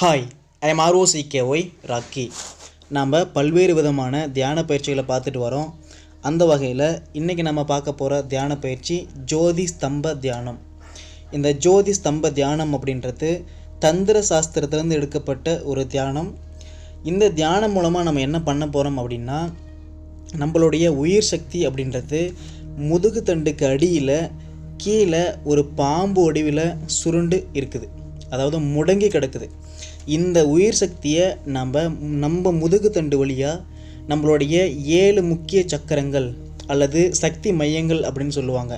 Hi I am R O C K Y Rocky நாம் பல்வேறு விதமான தியான பயிற்சிகளை பார்த்துட்டு வரோம். அந்த வகையில் இன்றைக்கி நம்ம பார்க்க போகிற தியான பயிற்சி ஜோதி ஸ்தம்ப தியானம். இந்த ஜோதி ஸ்தம்ப தியானம் அப்படின்றது தந்திர சாஸ்திரத்திலேருந்து எடுக்கப்பட்ட ஒரு தியானம். இந்த தியானம் மூலமாக நம்ம என்ன பண்ண போகிறோம் அப்படின்னா நம்மளுடைய உயிர் சக்தி அப்படின்றது முதுகு தண்டுக்கு அடியில் கீழே ஒரு பாம்பு வடிவில் சுருண்டு இருக்குது. அதாவது முடங்கி கிடக்குது. இந்த உயிர் சக்தியை நம்ம நம்ம முதுகு தண்டு வழியாக நம்மளுடைய ஏழு முக்கிய சக்கரங்கள் அல்லது சக்தி மையங்கள் அப்படின்னு சொல்லுவாங்க.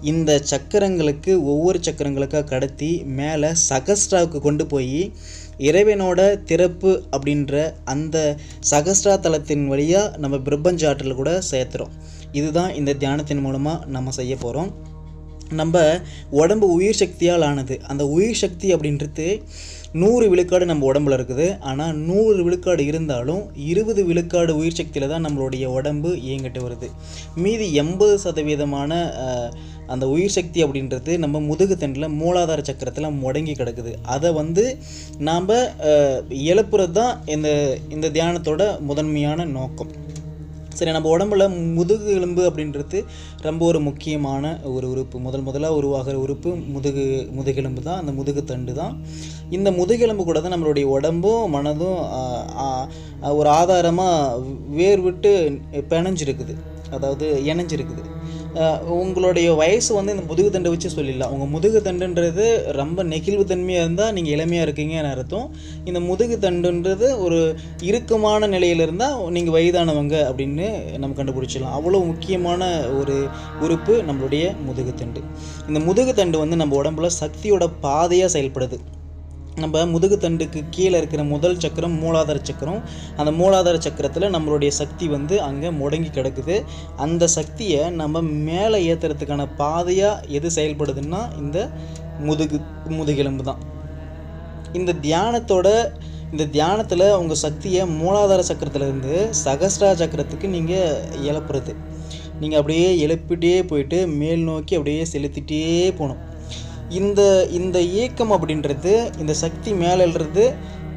இந்த சக்கரங்களுக்கு ஒவ்வொரு சக்கரங்களுக்காக கடத்தி மேலே சகஸ்ட்ராவுக்கு கொண்டு போய் இறைவனோட திறப்பு அப்படின்ற அந்த சகஸ்ட்ரா தலத்தின் வழியாக நம்ம பிரபஞ்ச ஆற்றல் கூட சேர்த்துறோம். இதுதான் இந்த தியானத்தின் மூலமாக நம்ம செய்ய போகிறோம் நம்ம உடம்பு உயிர் சக்தியால் ஆனது. அந்த உயிர் சக்தி அப்படின்றது நூறு விழுக்காடு நம்ம உடம்புல இருக்குது. ஆனால் நூறு விழுக்காடு இருந்தாலும் இருபது விழுக்காடு உயிர் சக்தியில் தான் நம்மளுடைய உடம்பு இயங்கிட்டு வருது. மீதி எண்பது சதவீதமான அந்த உயிர் சக்தி அப்படின்றது நம்ம முதுகு தண்டில் மூலாதார சக்கரத்தில் முடங்கி கிடக்குது. அதை வந்து நாம் எழுப்புறது தான் இந்த இந்த தியானத்தோட முதன்மையான நோக்கம். சரி நம்ம உடம்புல முதுகு எலும்பு அப்படின்றது ரொம்ப ஒரு முக்கியமான ஒரு உறுப்பு. முதல் முதலாக உருவாகிற உறுப்பு முதுகு முதுகெலும்பு தான். அந்த முதுகு தண்டு தான். இந்த முதுகெலும்பு கூட தான் நம்மளுடைய உடம்பும் மனதும் ஒரு ஆதாரமாக வேர் விட்டு பிணைஞ்சிருக்குது. அதாவது இணைஞ்சிருக்குது. உங்களுடைய வயசு வந்து இந்த முதுகு தண்டை வச்சு சொல்லிடலாம். உங்கள் முதுகு தண்டுன்றது ரொம்ப நெகிழ்வு தன்மையாக இருந்தால் நீங்கள் இளமையாக இருக்கீங்கன்னு அர்த்தம். இந்த முதுகு தண்டுன்றது ஒரு இறுக்கமான நிலையில் இருந்தால் நீங்கள் வயதானவங்க அப்படின்னு நம்ம கண்டுபிடிச்சிடலாம். அவ்வளோ முக்கியமான ஒரு உறுப்பு நம்மளுடைய முதுகு தண்டு இந்த முதுகு தண்டு வந்து நம்ம உடம்புல சக்தியோட பாதையாக செயல்படுது. நம்ம முதுகு தண்டுக்கு கீழே இருக்கிற முதல் சக்கரம் மூலாதார சக்கரம். அந்த மூலாதார சக்கரத்தில் நம்மளுடைய சக்தி வந்து அங்கே முடங்கி கிடக்குது. அந்த சக்தியை நம்ம மேலே ஏற்றுறதுக்கான பாதையாக எது செயல்படுதுன்னா இந்த முதுகு முதுகெலும்பு தான். இந்த தியானத்தோட இந்த தியானத்தில் உங்கள் சக்தியை மூலாதார சக்கரத்துலேருந்து சகஸ்ரா சக்கரத்துக்கு நீங்கள் இழப்புறது நீங்கள் அப்படியே எழுப்பிட்டே போயிட்டு மேல் நோக்கி அப்படியே செலுத்திட்டே போகணும் இந்த இந்த இயக்கம் அப்படின்றது இந்த சக்தி மேலே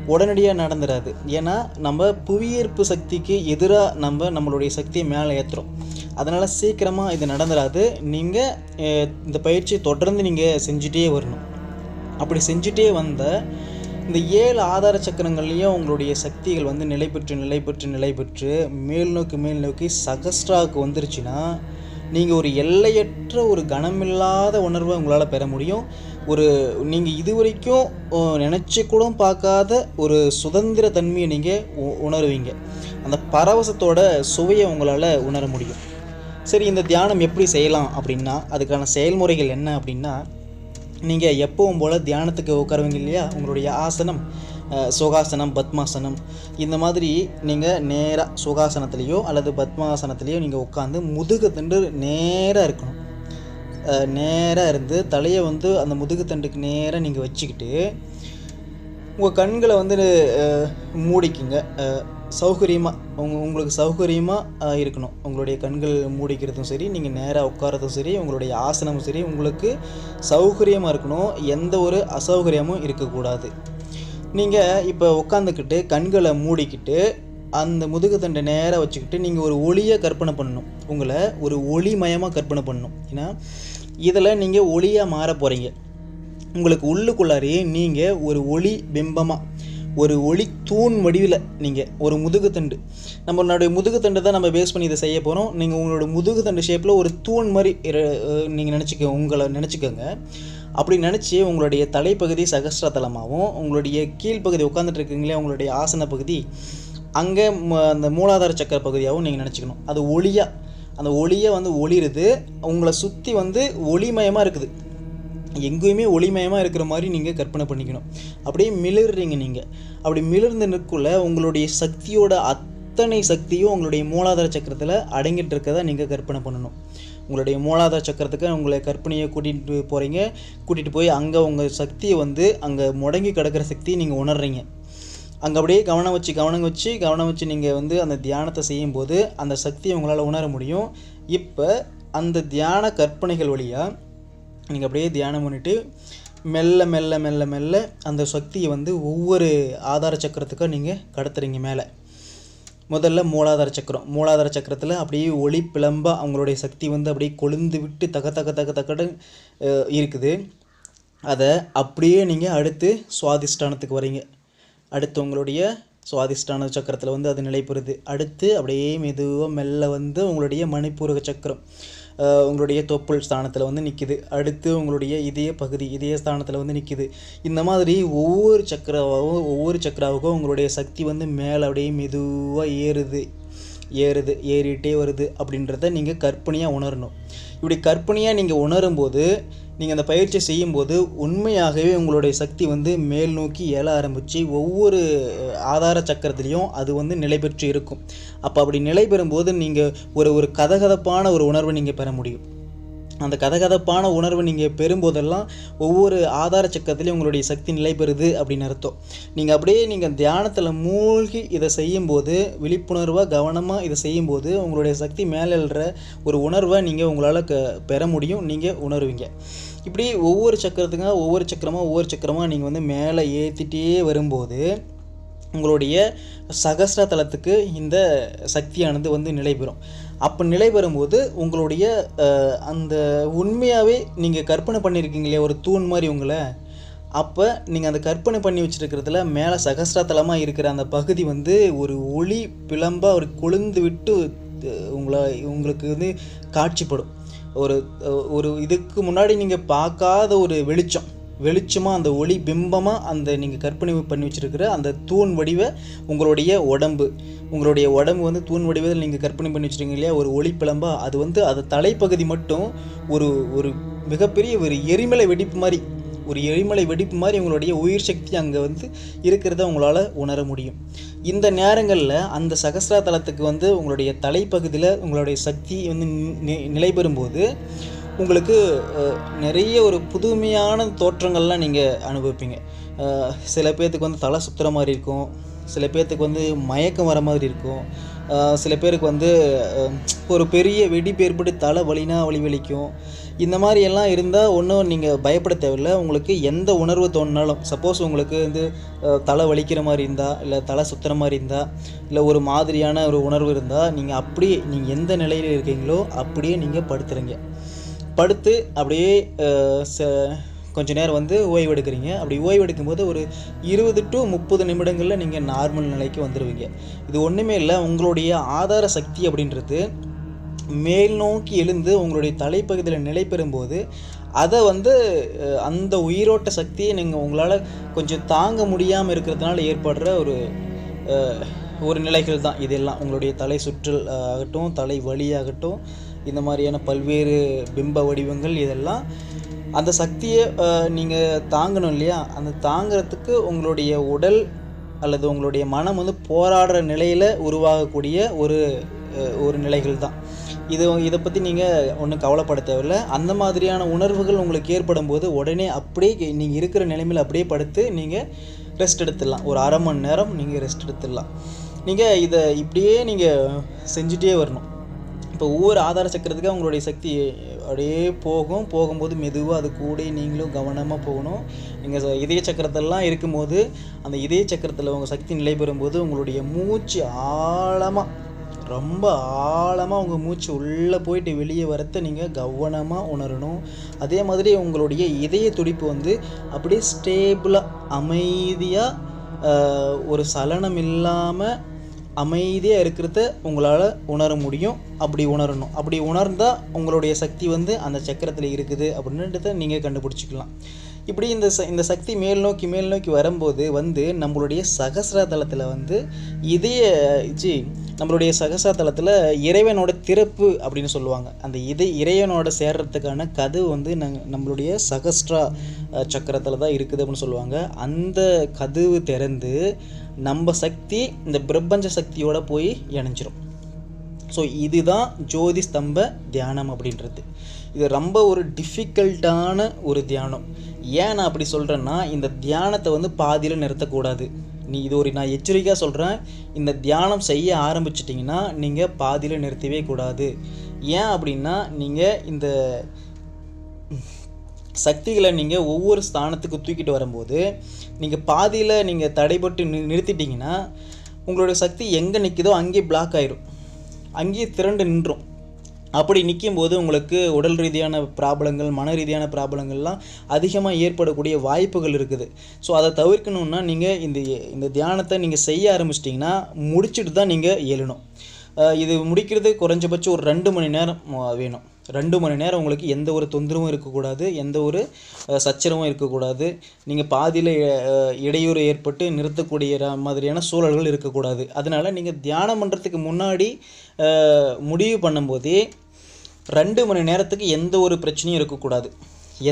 உடனடியாக நடந்துடாது ஏன்னா நம்ம புவியீர்ப்பு சக்திக்கு எதிராக நம்ம நம்மளுடைய சக்தியை மேலே ஏற்றுறோம் அதனால் சீக்கிரமாக இது நடந்துடாது நீங்கள் இந்த பயிற்சியை தொடர்ந்து நீங்கள் செஞ்சுட்டே வரணும். அப்படி செஞ்சுட்டே வந்த இந்த ஏழு ஆதார சக்கரங்கள்லேயும் உங்களுடைய சக்திகள் வந்து நிலை பெற்று நிலை பெற்று நிலை பெற்று மேல் நோக்கி மேல் நோக்கி சகஸ்ட்ராவுக்கு வந்துருச்சுன்னா நீங்கள் ஒரு எல்லையற்ற ஒரு கனமில்லாத உணர்வை உங்களால் பெற முடியும். ஒரு நீங்கள் இது வரைக்கும் நினச்சி கூட பார்க்காத ஒரு சுதந்திர தன்மையை நீங்கள் உணருவீங்க. அந்த பரவசத்தோட சுவையை உங்களால் உணர முடியும். சரி இந்த தியானம் எப்படி செய்யலாம் அப்படின்னா அதுக்கான செயல்முறைகள் என்ன அப்படின்னா நீங்கள் எப்பவும் போல் தியானத்துக்கு உட்காருவீங்க இல்லையா? உங்களுடைய ஆசனம் சுகாசனம் பத்மாசனம். இந்த மாதிரி நீங்கள் நேராக சுகாசனத்துலேயோ அல்லது பத்மாசனத்துலேயோ நீங்கள் உட்காந்து முதுகு தண்டு நேராக இருக்கணும். நேராக இருந்து தலையை வந்து அந்த முதுகு தண்டுக்கு நேராக நீங்கள் வச்சுக்கிட்டு உங்கள் கண்களை வந்து மூடிக்குங்க. சௌகரியமாக உங்க உங்களுக்கு சௌகரியமாக இருக்கணும். உங்களுடைய கண்கள் மூடிக்கிறதும் சரி நீங்கள் நேராக உட்காரதும் சரி உங்களுடைய ஆசனமும் சரி உங்களுக்கு சௌகரியமாக இருக்கணும். எந்த ஒரு அசௌகரியமும் இருக்கக்கூடாது. நீங்கள் இப்போ உட்காந்துக்கிட்டு கண்களை மூடிக்கிட்டு அந்த முதுகு தண்டை நேராக வச்சுக்கிட்டு நீங்கள் ஒரு ஒளியை கற்பனை பண்ணணும். உங்களை ஒரு ஒளிமயமாக கற்பனை பண்ணணும். ஏன்னா இதில் நீங்கள் ஒளியாக மாற போகிறீங்க உங்களுக்கு உள்ளுக்குள்ளாரே நீங்கள் ஒரு ஒளி பிம்பமாக ஒரு ஒளி தூண் வடிவில் நீங்கள் ஒரு முதுகுத்தண்டு நம்மளுடைய முதுகுத்தண்டு தான் நம்ம பேஸ் பண்ணி இதை செய்ய போகிறோம் நீங்கள் உங்களோட முதுகுத்தண்டு ஷேப்பில் ஒரு தூண் மாதிரி நீங்கள் நினச்சிக்க உங்களை நினச்சிக்கோங்க. அப்படி நினச்சி உங்களுடைய தலைப்பகுதி சகஸ்ர தலமாகவும் உங்களுடைய கீழ்ப்பகுதி உட்காந்துட்டு இருக்கீங்களே உங்களுடைய ஆசன பகுதி அங்கே அந்த மூலாதார சக்கர பகுதியாகவும் நீங்கள் நினச்சிக்கணும். அது ஒளியாக அந்த ஒளியை வந்து ஒளிருது உங்களை சுற்றி வந்து ஒளிமயமாக இருக்குது. எங்கேயுமே ஒளிமயமாக இருக்கிற மாதிரி நீங்கள் கற்பனை பண்ணிக்கணும். அப்படியே மிளறுறீங்க நீங்கள் அப்படி மிளர்ந்து நிற்குள்ள உங்களுடைய சக்தியோட அத்தனை சக்தியும் உங்களுடைய மூலாதார சக்கரத்தில் அடங்கிட்டு இருக்கதை நீங்கள் கற்பனை பண்ணணும். உங்களுடைய மூலாதார சக்கரத்துக்கு உங்களை கற்பனையை கூட்டிகிட்டு போகிறீங்க கூட்டிகிட்டு போய் அங்கே உங்கள் சக்தியை வந்து அங்கே முடங்கி கிடக்கிற சக்தியை நீங்கள் உணர்றீங்க. அங்கே அப்படியே கவனம் வச்சு கவனம் வச்சு கவனம் வச்சு நீங்கள் வந்து அந்த தியானத்தை செய்யும்போது அந்த சக்தியை உங்களால் உணர முடியும். இப்போ அந்த தியான கற்பனைகள் வழியாக நீங்கள் அப்படியே தியானம் பண்ணிவிட்டு மெல்ல மெல்ல மெல்ல மெல்ல அந்த சக்தியை வந்து ஒவ்வொரு ஆதார சக்கரத்துக்கும் நீங்கள் கடத்துறீங்க மேலே. முதல்ல மூலாதார சக்கரம். மூலாதார சக்கரத்தில் அப்படியே ஒளி பிளம்பாக அவங்களுடைய சக்தி வந்து அப்படியே கொழுந்து விட்டு தக்க தக்க தக்க தக்கடு இருக்குது. அதை அப்படியே நீங்கள் அடுத்து சுவாதிஷ்டானத்துக்கு வரீங்க. அடுத்து உங்களுடைய சுவாதிஷ்டான சக்கரத்தில் வந்து அது நிலைபெறுது. அடுத்து அப்படியே மெதுவாக மெல்ல வந்து உங்களுடைய மணிப்பூரக சக்கரம். உங்களுடைய தொப்புள் ஸ்தானத்தில் வந்து நிற்கிது அடுத்து உங்களுடைய இதய பகுதி இதய ஸ்தானத்தில் வந்து நிற்கிது இந்த மாதிரி ஒவ்வொரு சக்கராவாகவும் ஒவ்வொரு சக்கராவுக்கும் உங்களுடைய சக்தி வந்து மேலே அப்படியே மெதுவாக ஏறுது. ஏறுது ஏறிட்டே வருது அப்படின்றத நீங்கள் கற்பனையாக உணரணும். இப்படி கற்பனையாக நீங்கள் உணரும்போது நீங்கள் அந்த பயிற்சி செய்யும்போது உண்மையாகவே உங்களுடைய சக்தி வந்து மேல் நோக்கி எழ ஆரம்பித்து ஒவ்வொரு ஆதார சக்கரத்துலேயும் அது வந்து நிலை பெற்று இருக்கும். அப்போ அப்படி நிலை பெறும்போது நீங்கள் ஒரு ஒரு கதகதப்பான ஒரு உணர்வை நீங்கள் பெற முடியும். அந்த கதகதப்பான உணர்வை நீங்கள் பெறும்போதெல்லாம் ஒவ்வொரு ஆதார சக்கரத்துலேயும் உங்களுடைய சக்தி நிலை பெறுது அப்படின்னு அர்த்தம். நீங்கள் அப்படியே நீங்கள் தியானத்தில் மூழ்கி இதை செய்யும்போது விழிப்புணர்வாக கவனமாக இதை செய்யும்போது உங்களுடைய சக்தி மேலே ஒரு உணர்வை நீங்கள் உங்களால் க பெற முடியும். நீங்கள் உணருவீங்க. இப்படி ஒவ்வொரு சக்கரத்துக்கும் ஒவ்வொரு சக்கரமாக ஒவ்வொரு சக்கரமாக நீங்கள் வந்து மேலே ஏற்றிட்டே வரும்போது உங்களுடைய சகஸ்ர தலத்துக்கு இந்த சக்தியானது வந்து நிலை பெறும். அப்போ நிலை பெறும்போது உங்களுடைய அந்த உண்மையாகவே நீங்கள் கற்பனை பண்ணியிருக்கீங்க இல்லையா ஒரு தூண் மாதிரி உங்களை அப்போ நீங்கள் அந்த கற்பனை பண்ணி வச்சுருக்கிறதுல மேலே சகசிரத்தலமாக இருக்கிற அந்த பகுதி வந்து ஒரு ஒளி பிளம்பாக ஒரு கொழுந்து விட்டு உங்களை உங்களுக்கு வந்து காட்சிப்படும். ஒரு ஒரு இதுக்கு முன்னாடி நீங்கள் பார்க்காத ஒரு வெளிச்சம். வெளிச்சமாக அந்த ஒளி பிம்பமாக அந்த நீங்கள் கற்பனை பண்ணி வச்சுருக்கிற அந்த தூண் வடிவ உங்களுடைய உடம்பு. உங்களுடைய உடம்பு வந்து தூண் வடிவத்தில் நீங்கள் கற்பனை பண்ணி வச்சிருக்கீங்க இல்லையா? ஒரு ஒளி பிளம்பா அது வந்து அது தலைப்பகுதி மட்டும் ஒரு ஒரு மிகப்பெரிய ஒரு எரிமலை வெடிப்பு மாதிரி ஒரு எரிமலை வெடிப்பு மாதிரி உங்களுடைய உயிர் சக்தி அங்கே வந்து இருக்கிறத உங்களால் உணர முடியும். இந்த நேரங்களில் அந்த சகசிரா தலத்துக்கு வந்து உங்களுடைய தலைப்பகுதியில் உங்களுடைய சக்தி வந்து நி- நிலை பெறும்போது உங்களுக்கு நிறைய ஒரு புதுமையான தோற்றங்கள்லாம் நீங்கள் அனுபவிப்பீங்க. சில பேர்த்துக்கு வந்து தலை சுத்துகிற மாதிரி இருக்கும். சில பேர்த்துக்கு வந்து மயக்கம் வர மாதிரி இருக்கும். சில பேருக்கு வந்து ஒரு பெரிய வெடிப்பு ஏற்பட்டு தலை வலினா வலி வலிக்கும். இந்த மாதிரி எல்லாம் இருந்தால் ஒன்றும் நீங்கள் பயப்பட தேவையில்லை. உங்களுக்கு எந்த உணர்வு தோணினாலும் சப்போஸ் உங்களுக்கு வந்து தலை வலிக்கிற மாதிரி இருந்தால் இல்லை தலை சுற்றுற மாதிரி இருந்தால் இல்லை ஒரு மாதிரியான ஒரு உணர்வு இருந்தால் நீங்கள் அப்படியே நீங்கள் எந்த நிலையில் இருக்கீங்களோ அப்படியே நீங்கள் படுத்துருங்க படுத்து அப்படியே ச கொஞ்ச நேரம் வந்து ஓய்வு எடுக்கிறீங்க அப்படி ஓய்வு எடுக்கும்போது ஒரு இருபது டு முப்பது நிமிடங்களில் நீங்கள் நார்மல் நிலைக்கு வந்துடுவீங்க இது ஒன்றுமே இல்லை. உங்களுடைய ஆதார சக்தி அப்படின்றது மேல் நோக்கி எழுந்து உங்களுடைய தலைப்பகுதியில் நிலை பெறும்போது அதை வந்து அந்த உயிரோட்ட சக்தியை நீங்கள் உங்களால் கொஞ்சம் தாங்க முடியாமல் இருக்கிறதுனால ஏற்படுற ஒரு ஒரு நிலைகள் தான் இதெல்லாம். உங்களுடைய தலை சுற்றல் ஆகட்டும் தலை வலியாகட்டும் இந்த மாதிரியான பல்வேறு பிம்ப வடிவங்கள் இதெல்லாம் அந்த சக்தியை நீங்கள் தாங்கணும் இல்லையா? அந்த தாங்கிறதுக்கு உங்களுடைய உடல் அல்லது உங்களுடைய மனம் வந்து போராடுற நிலையில் உருவாகக்கூடிய ஒரு ஒரு நிலைகள் தான். இது இதை பற்றி நீங்கள் ஒன்றும் கவலைப்பட தேவையில்ல. அந்த மாதிரியான உணர்வுகள் உங்களுக்கு ஏற்படும் போது உடனே அப்படியே நீங்கள் இருக்கிற நிலைமையில் அப்படியே படுத்து நீங்கள் ரெஸ்ட் எடுத்துடலாம். ஒரு அரை மணி நேரம் நீங்கள் ரெஸ்ட் எடுத்துடலாம். நீங்கள் இதை இப்படியே நீங்கள் செஞ்சுட்டே வரணும். இப்போ ஒவ்வொரு ஆதார சக்கரத்துக்கு அவங்களுடைய சக்தி அப்படியே போகும். போகும்போது மெதுவாக அது கூட நீங்களும் கவனமாக போகணும். நீங்கள் இதய சக்கரத்தெல்லாம் இருக்கும்போது அந்த இதய சக்கரத்தில் உங்கள் சக்தி நிலை பெறும்போது உங்களுடைய மூச்சு ஆழமாக ரொம்ப ஆழமாக உங்கள் மூச்சு உள்ளே போயிட்டு வெளியே வரத்தை நீங்கள் கவனமாக உணரணும். அதே மாதிரி உங்களுடைய இதய துடிப்பு வந்து அப்படியே ஸ்டேபிளாக அமைதியாக ஒரு சலனம் இல்லாமல் அமைதியாக இருக்கிறத உங்களால் உணர முடியும். அப்படி உணரணும். அப்படி உணர்ந்தால் உங்களுடைய சக்தி வந்து அந்த சக்கரத்தில் இருக்குது அப்படின்றத நீங்கள் கண்டுபிடிச்சிக்கலாம். இப்படி இந்த ச இந்த சக்தி மேல் நோக்கி மேல் நோக்கி வரும்போது வந்து நம்மளுடைய சகசிர தலத்தில் வந்து இதய ஜி நம்மளுடைய சகசிர தலத்தில் இறைவனோட திறப்பு அப்படின்னு சொல்லுவாங்க. அந்த இதை இறைவனோட சேர்றதுக்கான கதவு வந்து நங் நம்மளுடைய சகஸ்ட்ரா சக்கரத்தில் தான் இருக்குது அப்படின்னு சொல்லுவாங்க. அந்த கதவு திறந்து நம்ம சக்தி இந்த பிரபஞ்ச சக்தியோட போய் இணைஞ்சிரும். ஸோ இதுதான் ஜோதி ஸ்தம்ப தியானம் அப்படின்றது. இது ரொம்ப ஒரு டிஃபிகல்ட்டான ஒரு தியானம். ஏன் நான் அப்படி சொல்கிறேன்னா இந்த தியானத்தை வந்து பாதியில் நிறுத்தக்கூடாது. நீ இது ஒரு நான் எச்சரிக்கையாக சொல்கிறேன் இந்த தியானம் செய்ய ஆரம்பிச்சிட்டிங்கன்னா நீங்கள் பாதியில் நிறுத்தவே கூடாது. ஏன் அப்படின்னா நீங்கள் இந்த சக்திகளை நீங்கள் ஒவ்வொரு ஸ்தானத்துக்கு தூக்கிட்டு வரும்போது நீங்கள் பாதியில் நீங்கள் தடைப்பட்டு நி நிறுத்திட்டீங்கன்னா உங்களுடைய சக்தி எங்கே நிற்குதோ அங்கேயே பிளாக் ஆயிரும். அங்கேயே திரண்டு நின்றும். அப்படி நிற்கும்போது உங்களுக்கு உடல் ரீதியான ப்ராப்ளங்கள் மன ரீதியான ப்ராப்ளங்கள்லாம் அதிகமாக ஏற்படக்கூடிய வாய்ப்புகள் இருக்குது. ஸோ அதை தவிர்க்கணுன்னா நீங்கள் இந்த இந்த தியானத்தை நீங்கள் செய்ய ஆரம்பிச்சிட்டிங்கன்னா முடிச்சுட்டு தான் நீங்கள் எழணும். இது முடிக்கிறது குறைஞ்சபட்சம் ஒரு ரெண்டு மணி நேரம் வேணும். ரெண்டு மணி நேரம் உங்களுக்கு எந்த ஒரு தொந்தரவும் இருக்கக்கூடாது எந்த ஒரு சச்சரவும் இருக்கக்கூடாது. நீங்கள் பாதியில் இடையூறு ஏற்பட்டு நிறுத்தக்கூடிய மாதிரியான சூழல்கள் இருக்கக்கூடாது. அதனால நீங்கள் தியானம் பண்ணுறதுக்கு முன்னாடி முடிவு பண்ணும்போதே ரெண்டு மணி நேரத்துக்கு எந்த ஒரு பிரச்சனையும் இருக்கக்கூடாது.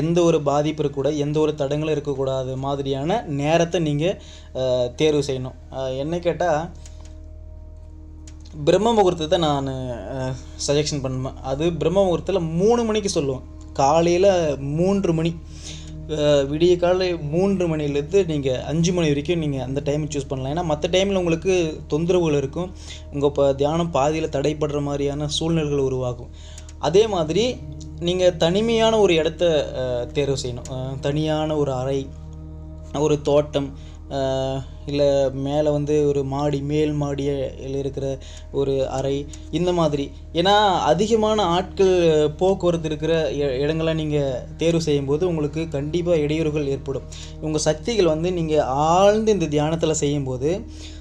எந்த ஒரு பாதிப்பு இருக்கக்கூடாது எந்த ஒரு தடங்களும் இருக்கக்கூடாது மாதிரியான நேரத்தை நீங்கள் தேர்வு செய்யணும். என்ன கேட்டால் பிரம்ம முகூர்த்தத்தை நான் சஜெக்ஷன் பண்ணுவேன். அது பிரம்ம முகூர்த்தத்தில் மூணு மணிக்கு சொல்லுவேன் காலையில் மூன்று மணி விடிய காலை மூன்று மணிலேருந்து நீங்கள் அஞ்சு மணி வரைக்கும் நீங்கள் அந்த டைம் சூஸ் பண்ணலாம். ஏன்னா மற்ற டைமில் உங்களுக்கு தொந்தரவுகள் இருக்கும். உங்கள் இப்போ தியானம் பாதியில் தடைப்படுற மாதிரியான சூழ்நிலைகள் உருவாகும். அதே மாதிரி நீங்கள் தனிமையான ஒரு இடத்த தேர்வு செய்யணும். தனியான ஒரு அறை ஒரு தோட்டம் இல்லை மேலே வந்து ஒரு மாடி மேல் மாடியில் இருக்கிற ஒரு அறை இந்த மாதிரி. ஏன்னா அதிகமான ஆட்கள் போக்குவரத்து இருக்கிற இ- இடங்களை நீங்கள் தேர்வு செய்யும்போது உங்களுக்கு கண்டிப்பாக இடையூறுகள் ஏற்படும். உங்கள் சக்திகள் வந்து நீங்கள் ஆழ்ந்து இந்த தியானத்தில் செய்யும்போது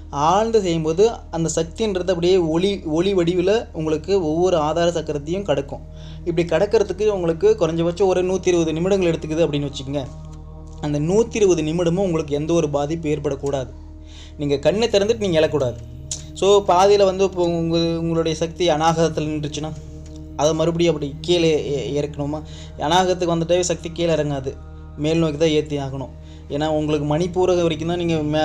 ஆழ்ந்து செய்யும்போது அந்த சக்தின்றது அப்படியே ஒளி ஒளி வடிவில் உங்களுக்கு ஒவ்வொரு ஆதார சக்கரத்தையும் கடக்கும். இப்படி கடக்கிறதுக்கு உங்களுக்கு குறைஞ்சபட்சம் ஒரு நூற்றி இருபது நிமிடங்கள் எடுத்துக்குது அப்படின்னு வச்சுக்கோங்க. அந்த நூற்றி இருபது நிமிடமும் உங்களுக்கு எந்த ஒரு பாதிப்பு ஏற்படக்கூடாது. நீங்கள் கண்ணை திறந்துட்டு நீங்கள் எழக்கூடாது ஸோ பாதியில் வந்து இப்போ உங்கள் உங்களுடைய சக்தி அநாகதத்தில் நின்றுச்சுன்னா அதை மறுபடியும் அப்படி கீழே இறக்கணுமா? அநாகத்துக்கு வந்துட்டே சக்தி கீழே இறங்காது. மேல் நோக்கி தான் ஏற்றி ஆகணும். ஏன்னா உங்களுக்கு மணிப்பூரக வரைக்கும் தான் நீங்கள் மே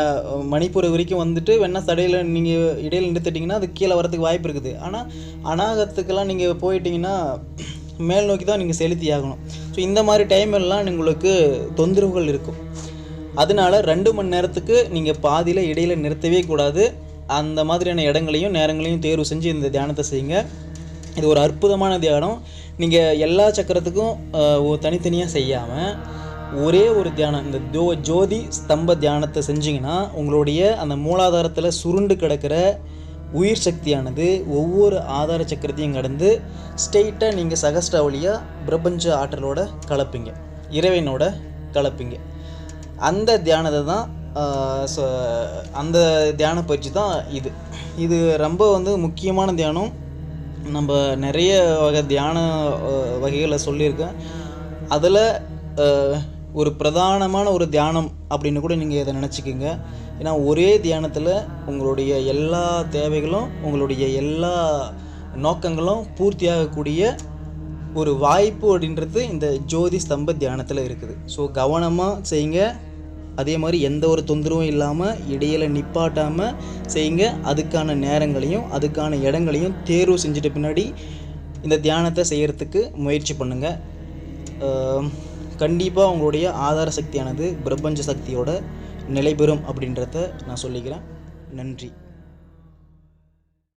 மணிப்பூரக வரைக்கும் வந்துட்டு வேணால் தடையில் நீங்கள் இடையில் நிறுத்திட்டிங்கன்னா அது கீழே வரதுக்கு வாய்ப்பு இருக்குது. ஆனால் அநாகத்துக்கெல்லாம் நீங்கள் போயிட்டீங்கன்னா மேல் நோக்கி தான் நீங்கள் செலுத்தி ஆகணும். ஸோ இந்த மாதிரி டைம் எல்லாம் உங்களுக்கு தொந்தரவுகள் இருக்கும். அதனால ரெண்டு மணி நேரத்துக்கு நீங்கள் பாதியில் இடையில் நிறுத்தவே கூடாது. அந்த மாதிரியான இடங்களையும் நேரங்களையும் தேர்வு செஞ்சு இந்த தியானத்தை செய்யுங்க. இது ஒரு அற்புதமான தியானம். நீங்கள் எல்லா சக்கரத்துக்கும் தனித்தனியாக செய்யாமல் ஒரே ஒரு தியானம் இந்த ஜோ ஜோதி ஸ்தம்ப தியானத்தை செஞ்சிங்கன்னா உங்களுடைய அந்த மூலாதாரத்தில் சுருண்டு கிடக்கிற உயிர் சக்தியானது ஒவ்வொரு ஆதார சக்கரத்தையும் கடந்து ஸ்ட்ரெயிட்டாக நீங்கள் சகஸ்டாவளியாக பிரபஞ்ச ஆற்றலோட கலப்பீங்க. இறைவனோட கலப்பீங்க. அந்த தியானத்தை தான் ச- அந்த தியான பயிற்சி தான் இது. இது ரொம்ப வந்து முக்கியமான தியானம். நம்ம நிறைய வகை தியான வகைகளை சொல்லியிருக்கேன். அதில் ஒரு பிரதானமான ஒரு தியானம் அப்படின்னு கூட நீங்கள் இதை நினச்சிக்கோங்க. ஏன்னா ஒரே தியானத்தில் உங்களுடைய எல்லா தேவைகளும் உங்களுடைய எல்லா நோக்கங்களும் பூர்த்தியாகக்கூடிய ஒரு வாய்ப்பு அப்படின்றது இந்த ஜோதி ஸ்தம்ப தியானத்தில் இருக்குது. ஸோ கவனமாக செய்யுங்க. அதே மாதிரி எந்த ஒரு தொந்தரவும் இல்லாமல் இடையில நிப்பாட்டாமல் செய்யுங்க. அதுக்கான நேரங்களையும் அதுக்கான இடங்களையும் தேர்வு செஞ்சுட்டு பின்னாடி இந்த தியானத்தை செய்கிறதுக்கு முயற்சி பண்ணுங்கள் கண்டிப்பாக உங்களுடைய ஆதார சக்தியானது பிரபஞ்ச சக்தியோட நிலைபெறும் அப்படின்றத நான் சொல்லிக்கிறேன். நன்றி.